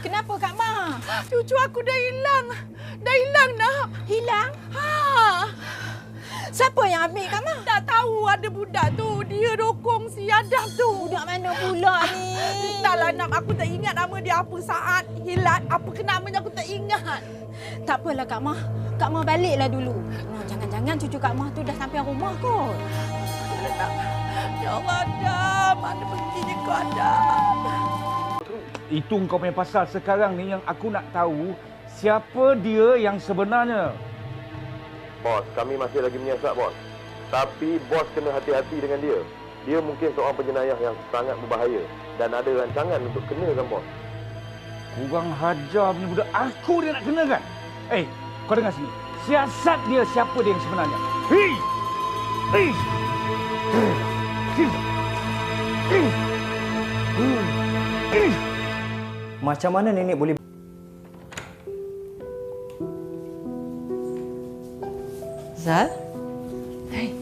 Kenapa Kak Ma? Cucu aku dah hilang. Dah hilang nak. Hilang? Ha. Siapa yang ambil Kak Ma? Tak tahu ada budak tu. Dia rokong si Adam tu. Budak mana pula ni? Entahlah nak aku tak ingat nama dia apa saat hilat. Apa ke namanya aku tak ingat. Tak apalah Kak Ma. Kak Ma baliklah dulu. Jangan-jangan cucu Kak Ma tu dah sampai rumah kot. Ya Allah Adam. Mana perginya kau Adam? Itu kau punya pasal sekarang ni yang aku nak tahu siapa dia yang sebenarnya. Bos, kami masih lagi menyiasat, bos. Tapi bos kena hati-hati dengan dia. Dia mungkin seorang penjenayah yang sangat berbahaya dan ada rancangan untuk kenakan bos. Kurang hajar punya budak. Aku dia nak kenakan. Eh, kau dengar sini. Siasat dia siapa dia yang sebenarnya. Hei! Hei! Macam mana nenek boleh Zal? Hai.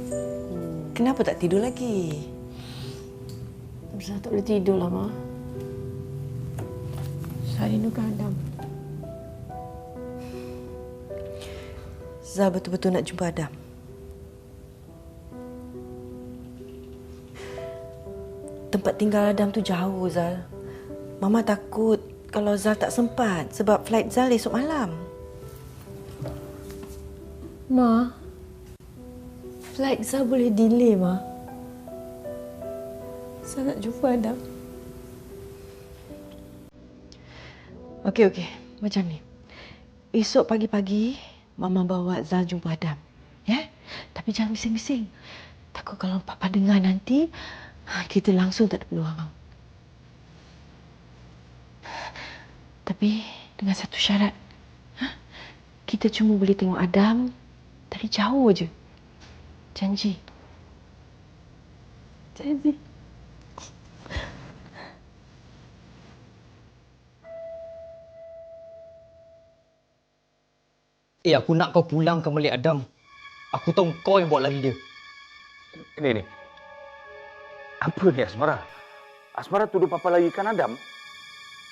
Kenapa tak tidur lagi? Saya tak boleh tidur lah, Ma. Saya rindukan Adam. Zal betul-betul nak jumpa Adam. Tempat tinggal Adam tu jauh, Zal. Mama takut kalau Zal tak sempat sebab flight Zal esok malam. Ma, flight saya boleh delay, Ma. Saya nak jumpa Adam. Okey, okey. Macam ni. Esok pagi-pagi, Mama bawa Zal jumpa Adam. Ya? Tapi jangan bising-bising. Takut kalau Papa dengar nanti, ha, kita langsung tak ada peluang. Tapi dengan satu syarat. Ha? Kita cuma boleh tengok Adam dari jauh aja. Janji. Janji. Eh aku nak kau pulang ke Malik Adam. Aku tahu kau yang bawa lari dia. Ini ni. Apa ni Asmara? Asmara tuduh Papa lagi kan Adam?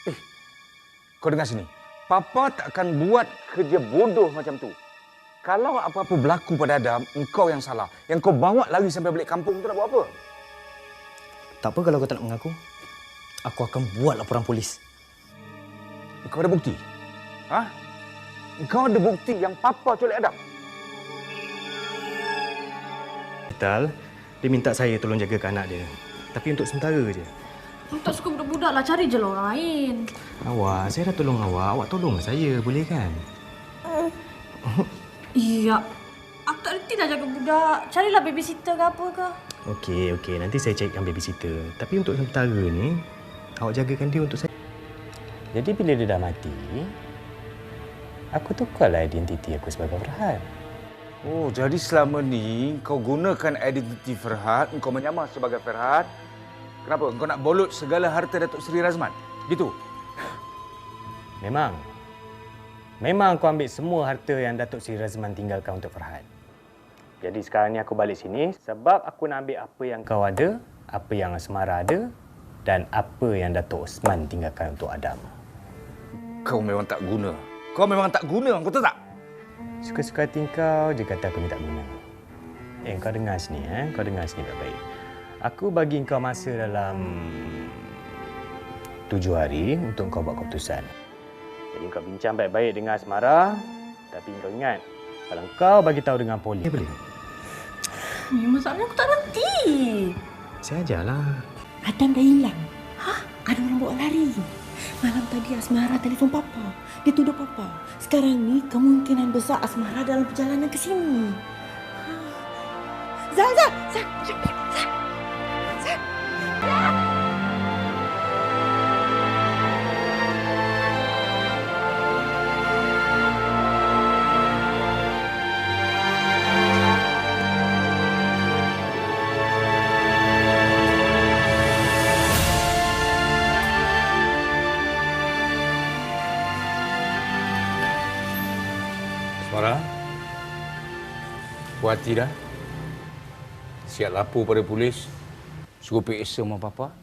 Eh, kau dengar sini. Papa tak akan buat kerja bodoh macam tu. Kalau apa-apa berlaku pada Adam, engkau yang salah. Yang kau bawa lagi sampai balik kampung tu nak buat apa? Tak apa kalau kau tak nak mengaku. Aku akan buat laporan polis. Kau ada bukti? Ha? Kau ada bukti yang Papa culik Adam? Vital, dia minta saya tolong jagakan anak dia. Tapi untuk sementara je. Aku tak suka budak-budak lah. Cari je lah orang lain. Awak, saya dah tolong awak. Awak tolong saya, boleh kan? Iya. Aku tak reti dah jaga budak. Carilah babysitter ke apa ke. Okey, okey. Nanti saya carikan babysitter. Tapi untuk sementara ni, awak jagakan dia untuk saya. Jadi bila dia dah mati, aku tukarlah identiti aku sebagai Farhan. Oh, jadi selama ni kau gunakan identiti Ferhat, kau menyamar sebagai Ferhat. Kenapa? Kau nak bolot segala harta Datuk Seri Razman? Gitu? Memang. Memang aku ambil semua harta yang Datuk Seri Razman tinggalkan untuk Farhan. Jadi sekarang ni aku balik sini sebab aku nak ambil apa yang kau ada, apa yang Asmara ada dan apa yang Datuk Osman tinggalkan untuk Adam. Kau memang tak guna. Kau memang tak guna, kau tahu tak? Suka-suka hati kau je kata aku ni tak guna. Eh, kau dengar sini eh. Kau dengar sini baik-baik. Aku bagi kau masa dalam tujuh hari untuk kau buat keputusan. Jadi kau bincang baik-baik dengan Asmara. Tapi kau ingat, kalau kau bagi tahu dengan polis, Ya, boleh? Ni masalahnya aku tak reti. Saya ajarlah. Adam dah hilang. Hah? Ada orang bawa lari. Malam tadi Asmara telefon Papa. Dia tuduh Papa. Sekarang ni kemungkinan besar Asmara dalam perjalanan ke sini. Zal, Zal, Zal. Cepat, Zal. Zal. Asmara, puas hati dah. Siap lapor pada polis. Suruh periksa sama papa.